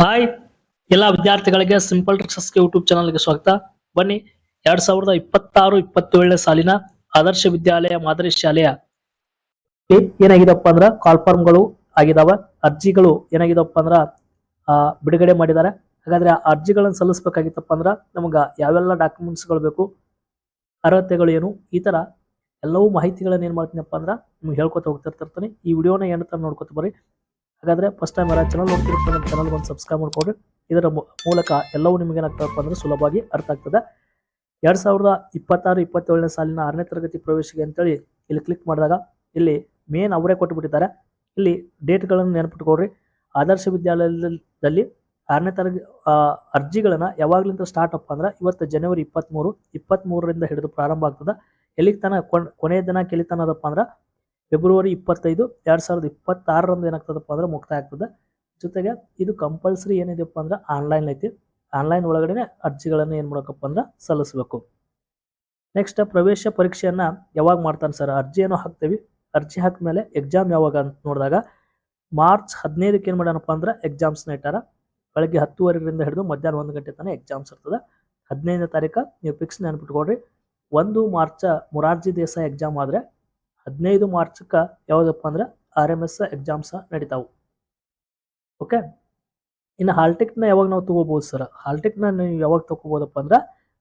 Hi. ಎಲ್ಲ ವಿದ್ಯಾರ್ಥಿಗಳಿಗೆ simple ಟ್ರಿಕ್ಸಸ್ಗೆ YouTube ಚಾನಲ್ಗೆ ಸ್ವಾಗತ. ಬನ್ನಿ, ಎರಡ್ ಸಾವಿರದ ಇಪ್ಪತ್ತಾರು, ಇಪ್ಪತ್ತೇಳನೇ ಸಾಲಿನ ಆದರ್ಶ ವಿದ್ಯಾಲಯ ಮಾದರಿ ಶಾಲೆಯ ಏನಾಗಿದಪ್ಪ ಅಂದ್ರ ಗಳು ಆಗಿದಾವ. ಅರ್ಜಿಗಳು ಏನಾಗಿದಪ್ಪ ಅಂದ್ರ ಬಿಡುಗಡೆ ಮಾಡಿದ್ದಾರೆ ಹಾಗಾದ್ರೆ ಆ ಅರ್ಜಿಗಳನ್ನ ಸಲ್ಲಿಸಬೇಕಾಗಿತ್ತಪ್ಪ ಅಂದ್ರ ನಮಗ ಯಾವೆಲ್ಲ ಡಾಕ್ಯುಮೆಂಟ್ಸ್ಗಳು ಬೇಕು, ಅರ್ಹತೆಗಳು ಏನು, ಈ ತರ ಎಲ್ಲವೂ ಮಾಹಿತಿಗಳನ್ನ ಏನ್ ಮಾಡ್ತೀನಪ್ಪ ಅಂದ್ರ ನಿಮ್ಗೆ ಹೇಳ್ಕೊತ ಹೋಗ್ತಿರ್ತಿರ್ತಾನೆ ಈ ವಿಡಿಯೋನ ಏನಂತ ನೋಡ್ಕೊತ ಬರ್ರಿ. ಹಾಗಾದ್ರೆ ಫಸ್ಟ್ ಟೈಮ್ ಯಾರು ಚಾನಲ್ ನೋಡ್ತಿರ್ತಾರೆ ನಮ್ಮ ಚಾನಲ್ಗೆ ಒಂದು ಸಬ್ಸ್ಕ್ರೈಬ್ ಮಾಡ್ಕೊಡ್ರಿ ಇದರ ಮೂಲಕ ಎಲ್ಲವೂ ನಿಮಗೆ ಅಂದರೆ ಸುಲಭವಾಗಿ ಅರ್ಥ ಆಗ್ತದೆ. ಎರಡು ಸಾವಿರದ ಇಪ್ಪತ್ತಾರು, ಇಪ್ಪತ್ತೇಳನೇ ಸಾಲಿನ ಆರನೇ ತರಗತಿ ಪ್ರವೇಶಿಗೆ ಅಂತೇಳಿ ಇಲ್ಲಿ ಕ್ಲಿಕ್ ಮಾಡಿದಾಗ ಇಲ್ಲಿ ಮೇನ್ ಅವರೇ ಕೊಟ್ಟುಬಿಟ್ಟಿದ್ದಾರೆ ಇಲ್ಲಿ ಡೇಟ್ಗಳನ್ನು ನೆನಪಿಟ್ಕೊಡ್ರಿ ಆದರ್ಶ ವಿದ್ಯಾಲಯದಲ್ಲಿ ಆರನೇ ತರಗತಿ ಅರ್ಜಿಗಳನ್ನು ಯಾವಾಗಲಿಂದ ಸ್ಟಾರ್ಟ್ ಅಪ್ ಅಂದ್ರೆ ಇವತ್ತು ಜನವರಿ ಇಪ್ಪತ್ತ್ಮೂರು ಇಪ್ಪತ್ತ್ಮೂರರಿಂದ ಹಿಡಿದು ಪ್ರಾರಂಭ ಆಗ್ತದೆ. ಎಲ್ಲಿಗೆ ತನ ಕೊನ್- ಕೊನೆಯ ದಿನ ಎಲ್ಲಿ ಅಂದ್ರೆ ಫೆಬ್ರವರಿ ಇಪ್ಪತ್ತೈದು ಎರಡು ಸಾವಿರದ ಇಪ್ಪತ್ತಾರರಂದು ಏನಾಗ್ತದಪ್ಪ ಅಂದ್ರೆ ಮುಕ್ತಾಯ ಆಗ್ತದೆ. ಜೊತೆಗೆ ಇದು ಕಂಪಲ್ಸರಿ ಏನಿದೆಯಪ್ಪ ಅಂದ್ರೆ ಆನ್ಲೈನ್ ಐತಿ. ಆನ್ಲೈನ್ ಒಳಗಡೆ ಅರ್ಜಿಗಳನ್ನು ಏನು ಮಾಡಬೇಕಪ್ಪ ಅಂದ್ರೆ ಸಲ್ಲಿಸಬೇಕು. ನೆಕ್ಸ್ಟ್ ಪ್ರವೇಶ ಪರೀಕ್ಷೆಯನ್ನು ಯಾವಾಗ ಮಾಡ್ತಾನೆ ಸರ್ ಅರ್ಜಿ ಏನೋ ಹಾಕ್ತೇವೆ. ಅರ್ಜಿ ಹಾಕಿದ್ಮೇಲೆ ಎಕ್ಸಾಮ್ ಯಾವಾಗ ಅಂತ ನೋಡಿದಾಗ ಮಾರ್ಚ್ ಹದಿನೈದಕ್ಕೆ ಏನು ಮಾಡ್ಯಾನಪ್ಪ ಅಂದ್ರೆ ಎಕ್ಸಾಮ್ಸ್ನ ಇಟ್ಟಾರ. ಬೆಳಗ್ಗೆ ಹತ್ತುವರೆಯಿಂದ ಹಿಡಿದು ಮಧ್ಯಾಹ್ನ ಒಂದು ಗಂಟೆ ತನಕ ಎಕ್ಸಾಮ್ಸ್ ಇರ್ತದೆ. ಹದಿನೈದನೇ ತಾರೀಕು ನೀವು ಫಿಕ್ಸ್ ನೆನ್ಪಿಟ್ಕೊಡ್ರಿ ಒಂದು ಮಾರ್ಚ ಮುರಾರ್ಜಿ ದೇಸಾಯಿ ಎಕ್ಸಾಮ್ ಆದ್ರೆ ಹದಿನೈದು ಮಾರ್ಚ್ಗೆ ಯಾವುದಪ್ಪ ಅಂದ್ರೆ ಆರ್ ಎಂ ಎಸ್ ಎಕ್ಸಾಮ್ಸ್ ನಡೀತಾವು. ಓಕೆ ಇನ್ನು ಹಾಲ್ಟೆಕ್ನ ಯಾವಾಗ ನಾವು ತಗೋಬಹುದು ಸರ್ ಹಾಲ್ಟೆಕ್ನ ನೀವು ಯಾವಾಗ ತಗೋಬೋದಪ್ಪ ಅಂದ್ರೆ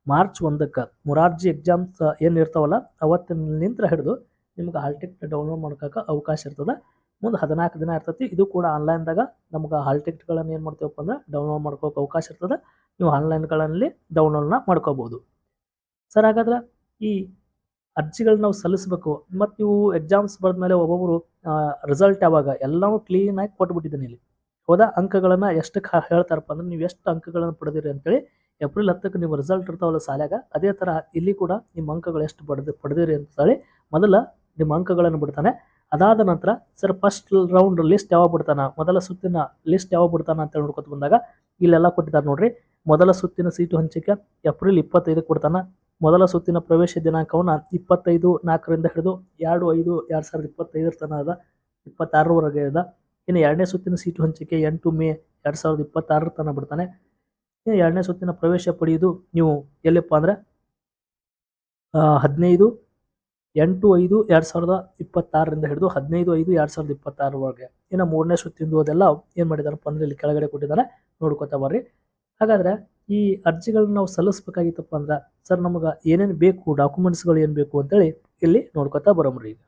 ಮಾರ್ಚ್ ಒಂದಕ್ಕೆ. ಮುರಾರ್ಜಿ ಎಕ್ಸಾಮ್ಸ್ ಏನು ಇರ್ತಾವಲ್ಲ ಅವತ್ತಿನಿಂದ ಹಿಡಿದು ನಿಮ್ಗೆ ಹಾಲ್ಟೆಕ್ನ ಡೌನ್ಲೋಡ್ ಮಾಡ್ಕೋಕೆ ಅವಕಾಶ ಇರ್ತದೆ. ಮುಂದೆ ಹದಿನಾಲ್ಕು ದಿನ ಇರ್ತೈತಿ. ಇದು ಕೂಡ ಆನ್ಲೈನ್ದಾಗ ನಮ್ಗೆ ಹಾಲ್ ಟಿಕೆಟ್ಗಳನ್ನು ಏನು ಮಾಡ್ತೀವಪ್ಪ ಅಂದ್ರೆ ಡೌನ್ಲೋಡ್ ಮಾಡ್ಕೋಕೆ ಅವಕಾಶ ಇರ್ತದೆ. ನೀವು ಆನ್ಲೈನ್ಗಳಲ್ಲಿ ಡೌನ್ಲೋಡ್ನ ಮಾಡ್ಕೋಬೋದು. ಸರ್ ಹಾಗಾದ್ರೆ ಈ ಅರ್ಜಿಗಳನ್ನ ನಾವು ಸಲ್ಲಿಸಬೇಕು. ಮತ್ತು ನೀವು ಎಕ್ಸಾಮ್ಸ್ ಬರೆದ್ಮೇಲೆ ಒಬ್ಬೊಬ್ಬರು ರಿಸಲ್ಟ್ ಯಾವಾಗ ಎಲ್ಲವೂ ಕ್ಲೀನ್ ಆಗಿ ಕೊಟ್ಬಿಟ್ಟಿದ್ದೀನಿ ಇಲ್ಲಿ. ಹೋದ ಅಂಕಗಳನ್ನು ಎಷ್ಟು ಕ ಹೇಳ್ತಾರಪ್ಪ ಅಂದ್ರೆ ನೀವು ಎಷ್ಟು ಅಂಕಗಳನ್ನು ಪಡೆದಿರಿ ಅಂತೇಳಿ ಏಪ್ರಿಲ್ ಹತ್ತಕ್ಕೆ ನಿಮ್ಮ ರಿಸಲ್ಟ್ ಇರ್ತಾವಲ್ಲ ಸಾಲಾಗ ಅದೇ ಥರ ಇಲ್ಲಿ ಕೂಡ ನಿಮ್ಮ ಅಂಕಗಳು ಎಷ್ಟು ಪಡೆದು ಪಡೆದಿರಿ ಅಂತ ಹೇಳಿ ಮೊದಲ ನಿಮ್ಮ ಅಂಕಗಳನ್ನು ಬಿಡ್ತಾನೆ. ಅದಾದ ನಂತರ ಸರ್ ಫಸ್ಟ್ ರೌಂಡ್ ಲಿಸ್ಟ್ ಯಾವಾಗ ಬಿಡ್ತಾನ? ಮೊದಲ ಸುತ್ತಿನ ಲಿಸ್ಟ್ ಯಾವಾಗ ಬಿಡ್ತಾನ ಅಂತ ನೋಡ್ಕೊತ ಬಂದಾಗ ಇಲ್ಲೆಲ್ಲ ಕೊಟ್ಟಿದ್ದಾರೆ ನೋಡ್ರಿ. ಮೊದಲ ಸುತ್ತಿನ ಸೀಟು ಹಂಚಿಕೆ ಏಪ್ರಿಲ್ ಇಪ್ಪತ್ತೈದಕ್ಕೆ ಕೊಡ್ತಾನ ಮೊದಲ ಸುತ್ತಿನ ಪ್ರವೇಶ ದಿನಾಂಕವನ್ನ ಇಪ್ಪತ್ತೈದು ನಾಲ್ಕರಿಂದ ಹಿಡಿದು ಎರಡು ಐದು ಎರಡು ಸಾವಿರದ ಇಪ್ಪತ್ತೈದರ ತನಕ ಇಪ್ಪತ್ತಾರರವರೆಗೆ ಇದೆ ಇನ್ನು ಎರಡನೇ ಸುತ್ತಿನ ಸೀಟು ಹಂಚಿಕೆ ಎಂಟು ಮೇ ಎರಡು ಸಾವಿರದ ಇಪ್ಪತ್ತಾರರ ತನಕ ಬಿಡ್ತಾನೆ. ಇನ್ನು ಎರಡನೇ ಸುತ್ತಿನ ಪ್ರವೇಶ ಪಡೆಯುವುದು ನೀವು ಎಲ್ಲಪ್ಪ ಅಂದರೆ ಹದಿನೈದು ಎಂಟು ಐದು ಎರಡು ಸಾವಿರದ ಇಪ್ಪತ್ತಾರರಿಂದ ಹಿಡಿದು ಹದಿನೈದು ಐದು ಎರಡು ಸಾವಿರದ ಇಪ್ಪತ್ತಾರರವರೆಗೆ. ಇನ್ನು ಮೂರನೇ ಸುತ್ತಿಂದು ಅದೆಲ್ಲ ಏನು ಮಾಡಿದಾರಪ್ಪ ಅಂದ್ರೆ ಇಲ್ಲಿ ಕೆಳಗಡೆ ಕೊಟ್ಟಿದ್ದಾರೆ ನೋಡ್ಕೊತಾ ಬರ್ರಿ. ಹಾಗಾದ್ರೆ ಈ ಅರ್ಜಿಗಳನ್ನ ನಾವು ಸಲ್ಲಿಸ್ಬೇಕಾಗಿತ್ತಪ್ಪ ಅಂದ್ರೆ, ಸರ್, ನಮಗೆ ಏನೇನು ಬೇಕು, ಡಾಕ್ಯುಮೆಂಟ್ಸ್ಗಳು ಏನು ಬೇಕು ಅಂತೇಳಿ ಇಲ್ಲಿ ನೋಡ್ಕೊತಾ ಬರೋಮ್ರಿ ಈಗ.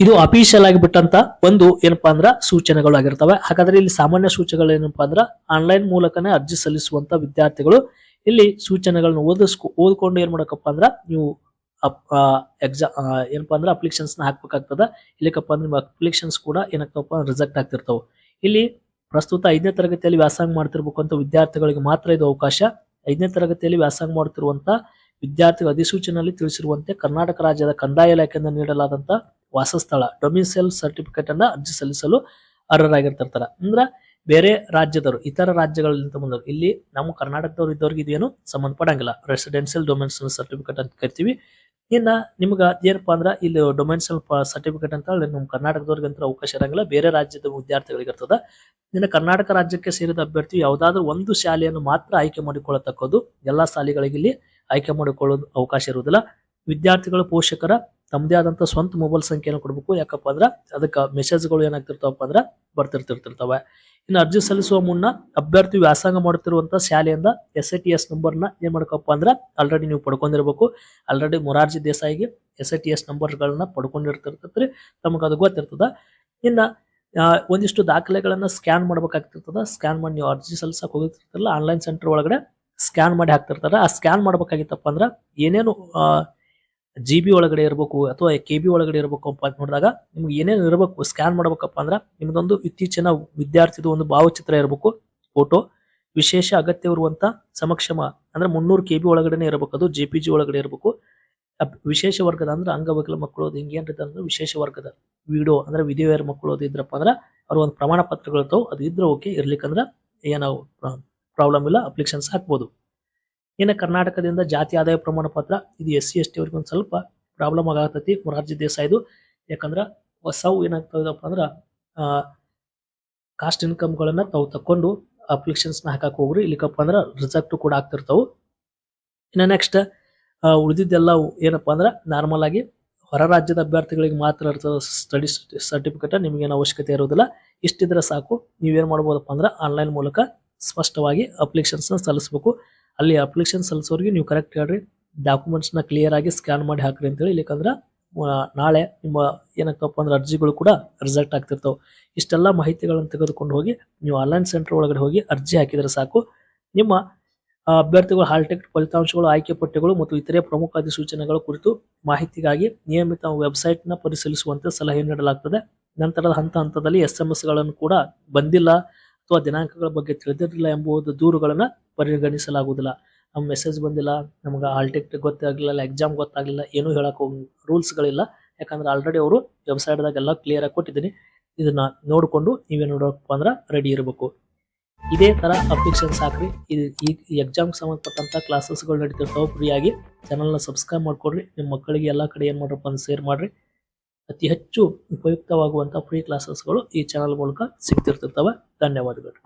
ಇದು ಅಫಿಷಿಯಲ್ ಆಗಿ ಬಿಟ್ಟಂತ ಒಂದು ಏನಪ್ಪಾ ಅಂದ್ರ ಸೂಚನೆಗಳು ಆಗಿರ್ತವೆ. ಹಾಗಾದ್ರೆ ಇಲ್ಲಿ ಸಾಮಾನ್ಯ ಸೂಚನೆಗಳು ಏನಪ್ಪಾ ಅಂದ್ರ, ಆನ್ಲೈನ್ ಮೂಲಕನೇ ಅರ್ಜಿ ಸಲ್ಲಿಸುವಂತ ವಿದ್ಯಾರ್ಥಿಗಳು ಇಲ್ಲಿ ಸೂಚನೆಗಳನ್ನ ಓದಿಸ್ಕೊ, ಓದ್ಕೊಂಡು ಏನ್ ಮಾಡಕಪ್ಪ ಅಂದ್ರ, ನೀವು ಎಕ್ಸಾ ಏನಪ್ಪಾ ಅಂದ್ರೆ ಅಪ್ಲಿಕೇಶನ್ಸ್ನ ಹಾಕ್ಬೇಕಾಗ್ತದ. ಇಲ್ಲಿಕಪ್ಪ ಅಂದ್ರೆ ನಿಮ್ಮ ಅಪ್ಲಿಕೇಶನ್ಸ್ ಕೂಡ ಏನಕ್ಕಪ್ಪ ರಿಜೆಕ್ಟ್ ಆಗ್ತಿರ್ತಾವ. ಇಲ್ಲಿ ಪ್ರಸ್ತುತ ಐದನೇ ತರಗತಿಯಲ್ಲಿ ವ್ಯಾಸಂಗ ಮಾಡ್ತಿರ್ಬೇಕಂತ ವಿದ್ಯಾರ್ಥಿಗಳಿಗೆ ಮಾತ್ರ ಇದು ಅವಕಾಶ. ಐದನೇ ತರಗತಿಯಲ್ಲಿ ವ್ಯಾಸಂಗ ಮಾಡ್ತಿರುವಂತ ವಿದ್ಯಾರ್ಥಿಗಳ ಅಧಿಸೂಚನೆಯಲ್ಲಿ ತಿಳಿಸಿರುವಂತೆ ಕರ್ನಾಟಕ ರಾಜ್ಯದ ಕಂದಾಯ ಇಲಾಖೆಯಿಂದ ನೀಡಲಾದಂತ ವಾಸಸ್ಥಳ ಡೊಮಿಸೈಲ್ ಸರ್ಟಿಫಿಕೇಟ್ ಅನ್ನ ಅರ್ಜಿ ಸಲ್ಲಿಸಲು ಅರ್ಹರಾಗಿರ್ತಿರ್ತಾರೆ. ಅಂದ್ರ ಬೇರೆ ರಾಜ್ಯದವರು, ಇತರ ರಾಜ್ಯಗಳಿಂದ ಬಂದವರು ಇಲ್ಲಿ ನಮ್ಮ ಕರ್ನಾಟಕದವ್ರು ಇದ್ದವ್ರಿಗೆ ಇದೇನು ಸಂಬಂಧಪಡಂಗಿಲ್ಲ ರೆಸಿಡೆನ್ಷಿಯಲ್ ಡೊಮೆನ್ಸಿಯಲ್ ಸರ್ಟಿಫಿಕೇಟ್ ಅಂತ ಕರಿತೀವಿ. ಇನ್ನ ನಿಮ್ಗ ಏನಪ್ಪಾ ಅಂದ್ರ ಇಲ್ಲಿ ಡೊಮೆನ್ಸಿಯಲ್ ಸರ್ಟಿಫಿಕೇಟ್ ಅಂತ ನಮ್ಮ ಕರ್ನಾಟಕದವ್ರಿಗೆ ಅಂತ ಅವಕಾಶ ಇರಂಗಿಲ್ಲ. ಬೇರೆ ರಾಜ್ಯದ ವಿದ್ಯಾರ್ಥಿಗಳಿಗೆ ಇರ್ತದ. ಇನ್ನು ಕರ್ನಾಟಕ ರಾಜ್ಯಕ್ಕೆ ಸೇರಿದ ಅಭ್ಯರ್ಥಿ ಯಾವುದಾದ್ರೂ ಒಂದು ಶಾಲೆಯನ್ನು ಮಾತ್ರ ಆಯ್ಕೆ ಮಾಡಿಕೊಳ್ಳತಕ್ಕದ್ದು ಎಲ್ಲಾ ಶಾಲೆಗಳಿಗೆ ಇಲ್ಲಿ ಆಯ್ಕೆ ಮಾಡಿಕೊಳ್ಳೋದು ಅವಕಾಶ ಇರುವುದಿಲ್ಲ. ವಿದ್ಯಾರ್ಥಿಗಳು, ಪೋಷಕರ ತಮ್ಮದೇ ಆದಂತ ಸ್ವಂತ ಮೊಬೈಲ್ ಸಂಖ್ಯೆಯನ್ನು ಕೊಡಬೇಕು. ಯಾಕಪ್ಪ ಅಂದ್ರೆ ಅದಕ್ಕೆ ಮೆಸೇಜ್ಗಳು ಏನಾಗ್ತಿರ್ತಾವಪ್ಪ ಅಂದ್ರೆ ಬರ್ತಿರ್ತಿರ್ತಿರ್ತವೆ. ಇನ್ನು ಅರ್ಜಿ ಸಲ್ಲಿಸುವ ಮುನ್ನ ಅಭ್ಯರ್ಥಿ ವ್ಯಾಸಂಗ ಮಾಡುತ್ತಿರುವಂತ ಶಾಲೆಯಿಂದ ಎಸ್ ಐ ಟಿ ಎಸ್ ನಂಬರ್ನ ಏನ್ ಮಾಡ್ಕಪ್ಪ ಅಂದ್ರೆ ಆಲ್ರೆಡಿ ನೀವು ಪಡ್ಕೊಂಡಿರ್ಬೇಕು. ಆಲ್ರೆಡಿ ಮೊರಾರ್ಜಿ ದೇಸಾಯಿಗೆ ಎಸ್ ಐ ಟಿ ಎಸ್ ನಂಬರ್ಗಳನ್ನ ಪಡ್ಕೊಂಡಿರ್ತಿರ್ತೈತ್ರಿ. ತಮಗೆ ಅದು ಗೊತ್ತಿರ್ತದ. ಇನ್ನ ಒಂದಿಷ್ಟು ದಾಖಲೆಗಳನ್ನು ಸ್ಕ್ಯಾನ್ ಮಾಡ್ಬೇಕಾಗ್ತಿರ್ತದ. ಸ್ಕ್ಯಾನ್ ಮಾಡಿ ನೀವು ಅರ್ಜಿ ಸಲ್ಲಿಸಕ್ಕೆ ಹೋಗಿರ್ತಿರಲ್ಲ ಆನ್ಲೈನ್ ಸೆಂಟರ್ ಒಳಗಡೆ ಸ್ಕ್ಯಾನ್ ಮಾಡಿ ಹಾಕ್ತಿರ್ತಾರೆ. ಆ ಸ್ಕ್ಯಾನ್ ಮಾಡಬೇಕಾಗಿತ್ತಪ್ಪ ಅಂದ್ರೆ ಏನೇನು ಜಿ ಬಿ ಒಳಗಡೆ ಇರಬೇಕು ಅಥವಾ ಕೆ ಬಿ ಒಳಗಡೆ ಇರಬೇಕು ಅಂತ ನೋಡಿದಾಗ ನಿಮ್ಗೆ ಏನೇನು ಇರಬೇಕು ಸ್ಕ್ಯಾನ್ ಮಾಡಬೇಕಪ್ಪ ಅಂದ್ರೆ ನಿಮ್ದೊಂದು ಇತ್ತೀಚಿನ ವಿದ್ಯಾರ್ಥಿದು ಒಂದು ಭಾವಚಿತ್ರ ಇರಬೇಕು ಫೋಟೋ ವಿಶೇಷ ಅಗತ್ಯ ಇರುವಂತ ಸಮಕ್ಷಮ ಅಂದ್ರೆ ಮುನ್ನೂರು ಕೆ ಬಿ ಒಳಗಡೆನೆ ಇರಬೇಕು. ಅದು ಜೆ ಪಿ ಜಿ ಒಳಗಡೆ ಇರಬೇಕು. ವಿಶೇಷ ವರ್ಗದ ಅಂದ್ರೆ ಅಂಗವಿಕಲ ಮಕ್ಕಳು ಅದು ಹಿಂಗೇನ್ ಅಂದ್ರೆ ವಿಶೇಷ ವರ್ಗದ ವಿಡೋ ಅಂದ್ರೆ ವಿಧಿವೇರ್ ಮಕ್ಕಳು ಅದು ಇದ್ರಪ್ಪ ಅಂದ್ರೆ ಅವ್ರ ಒಂದು ಪ್ರಮಾಣ ಪತ್ರಗಳು ಅದು ಇದ್ರೆ ಓಕೆ ಇರ್ಲಿಕ್ಕಂದ್ರ ಏನೋ ಪ್ರಾಬ್ಲಮ್ ಇಲ್ಲ ಅಪ್ಲಿಕೇಶನ್ಸ್ ಹಾಕ್ಬೋದು. ಇನ್ನು ಕರ್ನಾಟಕದಿಂದ ಜಾತಿ ಆದಾಯ ಪ್ರಮಾಣ ಪತ್ರ, ಇದು ಎಸ್ ಸಿ, ಎಸ್ ಟಿ ಅವ್ರಿಗೆ ಒಂದು ಸ್ವಲ್ಪ ಪ್ರಾಬ್ಲಮ್ ಆಗತೈತಿ ಮೊರಾರ್ಜಿ ದೇಸಾಯಿದು. ಯಾಕಂದ್ರ ಹೊಸವು ಏನಾಗ್ತದಪ್ಪ ಅಂದ್ರ ಕಾಸ್ಟ್ ಇನ್ಕಮ್ಗಳನ್ನ ತಾವು ತಕೊಂಡು ಅಪ್ಲಿಕೇಶನ್ಸ್ನ ಹಾಕಕ್ಕೆ ಹೋಗ್ರಿ, ಇಲ್ಲಿಕಪ್ಪ ಅಂದ್ರೆ ರಿಸಲ್ಟ್ ಕೂಡ ಆಗ್ತಿರ್ತಾವು. ಇನ್ನು ನೆಕ್ಸ್ಟ್ ಉಳಿದಿದ್ದೆಲ್ಲ ಏನಪ್ಪ ಅಂದ್ರೆ ನಾರ್ಮಲ್ ಆಗಿ ಹೊರ ರಾಜ್ಯದ ಅಭ್ಯರ್ಥಿಗಳಿಗೆ ಮಾತ್ರ ಇರ್ತದೆ ಸ್ಟಡಿ ಸರ್ಟಿಫಿಕೇಟ್ ನಿಮಗೇನು ಅವಶ್ಯಕತೆ ಇರೋದಿಲ್ಲ. ಇಷ್ಟಿದ್ರೆ ಸಾಕು. ನೀವೇನು ಮಾಡ್ಬೋದಪ್ಪ ಅಂದ್ರೆ ಆನ್ಲೈನ್ ಮೂಲಕ ಸ್ಪಷ್ಟವಾಗಿ ಅಪ್ಲಿಕೇಶನ್ಸ್ ಸಲ್ಲಿಸಬೇಕು. ಅಲ್ಲಿ ಅಪ್ಲಿಕೇಶನ್ ಸಲ್ಲಿಸೋರಿಗೆ ನೀವು ಕರೆಕ್ಟ್ ಹೇಳ್ರಿ. ಡಾಕ್ಯುಮೆಂಟ್ಸ್ನ ಕ್ಲಿಯರ್ ಆಗಿ ಸ್ಕ್ಯಾನ್ ಮಾಡಿ ಹಾಕ್ರಿ ಅಂತೇಳಿ. ಇಲ್ಲಿಕಂದ್ರೆ ನಾಳೆ ನಿಮ್ಮ ಏನಕ್ಕಪ್ಪ ಅಂದ್ರೆ ಅರ್ಜಿಗಳು ಕೂಡ ರಿಸಲ್ಟ್ ಆಗ್ತಿರ್ತಾವೆ. ಇಷ್ಟೆಲ್ಲ ಮಾಹಿತಿಗಳನ್ನು ತೆಗೆದುಕೊಂಡು ಹೋಗಿ ನೀವು ಆನ್ಲೈನ್ ಸೆಂಟರ್ ಒಳಗಡೆ ಹೋಗಿ ಅರ್ಜಿ ಹಾಕಿದ್ರೆ ಸಾಕು. ನಿಮ್ಮ ಅಭ್ಯರ್ಥಿಗಳ ಹಾಲ್ ಟಿಕೆಟ್ ಫಲಿತಾಂಶಗಳು, ಆಯ್ಕೆ ಪಟ್ಟಿಗಳು ಮತ್ತು ಇತರೆ ಪ್ರಮುಖ ಅಧಿಸೂಚನೆಗಳ ಕುರಿತು ಮಾಹಿತಿಗಾಗಿ ನಿಯಮಿತ ವೆಬ್ಸೈಟ್ನ ಪರಿಶೀಲಿಸುವಂತೆ ಸಲಹೆ ನೀಡಲಾಗುತ್ತದೆ ನಂತರದ ಹಂತ ಹಂತದಲ್ಲಿ ಎಸ್ ಎಂ ಎಸ್ಗಳನ್ನು ಕೂಡ ಬಂದಿಲ್ಲ ಅಥವಾ ದಿನಾಂಕಗಳ ಬಗ್ಗೆ ತಿಳಿದಿರಲಿಲ್ಲ ಎಂಬುದು ದೂರುಗಳನ್ನು ಪರಿಗಣಿಸಲಾಗುವುದಿಲ್ಲ. ನಮ್ಮ ಮೆಸೇಜ್ ಬಂದಿಲ್ಲ, ನಮ್ಗೆ ಹಾಲ್ ಟಿಕೆಟ್ ಗೊತ್ತಾಗ್ಲಿಲ್ಲ ಎಕ್ಸಾಮ್ ಗೊತ್ತಾಗಲಿಲ್ಲ, ಏನೂ ಹೇಳಕ್ಕೆ ಹೋಗಿ, ರೂಲ್ಸ್ಗಳಿಲ್ಲ. ಯಾಕಂದ್ರೆ ಆಲ್ರೆಡಿ ಅವರು ವೆಬ್ಸೈಟ್ದಾಗ ಎಲ್ಲ ಕ್ಲಿಯರ್ ಆಗಿ ಕೊಟ್ಟಿದ್ದೀನಿ. ಇದನ್ನ ನೋಡಿಕೊಂಡು ನೀವೇನು ನೋಡಪ್ಪ ಅಂದ್ರೆ ರೆಡಿ ಇರಬೇಕು. ಇದೇ ತರ ಅಪ್ಲಿಕೇಶನ್ಸ್ ಹಾಕ್ರಿ. ಇದು ಈ ಎಕ್ಸಾಮ್ ಸಂಬಂಧಪಟ್ಟಂತ ಕ್ಲಾಸಸ್ಗಳು ನಡೀತಿರ್ತಾವೆ ಫ್ರೀಯಾಗಿ ಚಾನಲ್ನ ಸಬ್ಸ್ಕ್ರೈಬ್ ಮಾಡ್ಕೊಡ್ರಿ. ನಿಮ್ಮ ಮಕ್ಕಳಿಗೆ ಎಲ್ಲ ಕಡೆ ಏನು ಮಾಡ್ರಪ್ಪ ಅಂತ ಶೇರ್ ಮಾಡ್ರಿ. ಅತಿ ಹೆಚ್ಚು ಉಪಯುಕ್ತವಾಗುವಂತ ಫ್ರೀ ಕ್ಲಾಸಸ್ಗಳು ಈ ಚಾನಲ್ ಮೂಲಕ ಸಿಗ್ತಿರ್ತಿರ್ತವೆ. ಧನ್ಯವಾದಗಳು.